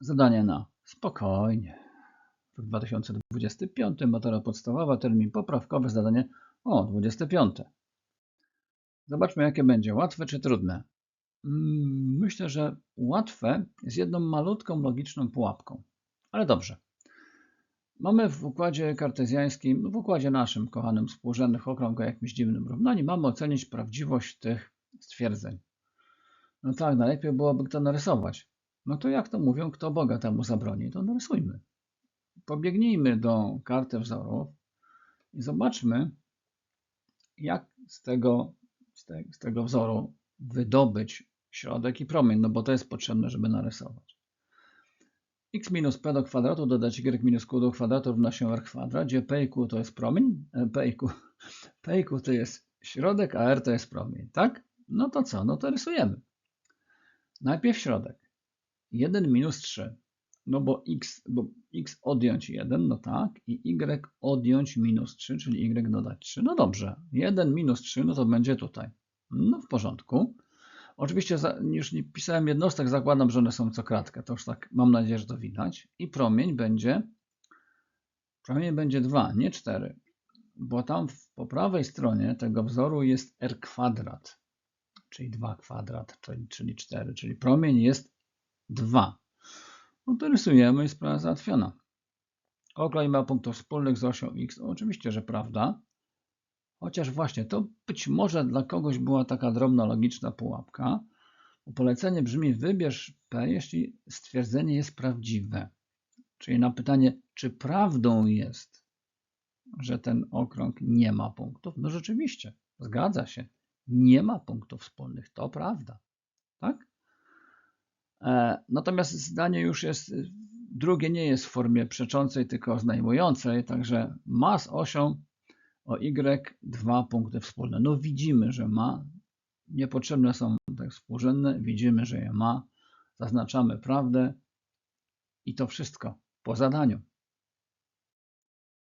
Zadanie na spokojnie. Rok 2025, matura podstawowa, termin poprawkowy, zadanie o 25. Zobaczmy, jakie będzie. Łatwe czy trudne? Mm, Myślę, że łatwe z jedną malutką logiczną pułapką. Ale dobrze. Mamy w układzie kartezjańskim, w układzie naszym, kochanym, współrzędnych okrąg o jakimś dziwnym równaniu, mamy ocenić prawdziwość tych stwierdzeń. No tak, najlepiej byłoby to narysować. No to jak to mówią, kto Boga temu zabroni, to narysujmy. Pobiegnijmy do karty wzorów i zobaczmy, jak z tego, z, te, z tego wzoru wydobyć środek i promień, no bo to jest potrzebne, żeby narysować. x minus p do kwadratu dodać y minus q do kwadratu równa się r kwadrat, gdzie p i q to jest promień, e, p i q, p i q to jest środek, a r to jest promień, tak? No to co? No to rysujemy. Najpierw środek. 1 minus 3. No bo x, bo x odjąć 1, no tak, i y odjąć minus 3, czyli y dodać 3. No dobrze, 1 minus 3, no to będzie tutaj. No w porządku. Oczywiście już nie pisałem jednostek, zakładam, że one są co kratkę. To już tak mam nadzieję, że to widać. I promień będzie, promień będzie 2, nie 4. Bo tam po prawej stronie tego wzoru jest r kwadrat, czyli 2 kwadrat, czyli, czyli 4, czyli promień jest 2. No to rysujemy i sprawa załatwiona. Okrąg ma punktów wspólnych z osią x. No, oczywiście, że prawda. Chociaż właśnie to być może dla kogoś była taka drobna logiczna pułapka. Polecenie brzmi wybierz P, jeśli stwierdzenie jest prawdziwe. Czyli na pytanie, czy prawdą jest, że ten okrąg nie ma punktów? No rzeczywiście, zgadza się. Nie ma punktów wspólnych, to prawda. Tak? E, Natomiast zdanie już jest, drugie nie jest w formie przeczącej, tylko oznajmującej, także ma z osią o y dwa punkty wspólne. No widzimy, że ma, niepotrzebne są tak współrzędne, widzimy, że je ma, zaznaczamy prawdę i to wszystko po zadaniu.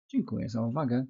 Dziękuję za uwagę.